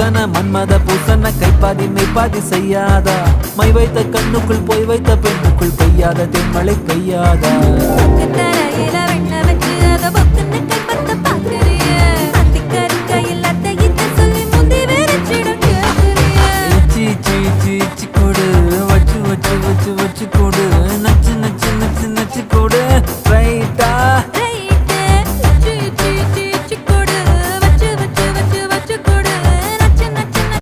மன்மத பூசன கைப்பாதி மெய்ப்பாதி செய்யாதா? My வைத்த கண்ணுக்குள் போய் வைத்த பெண்ணுக்குள் பெய்யாத தென்மலை பெய்யாதா?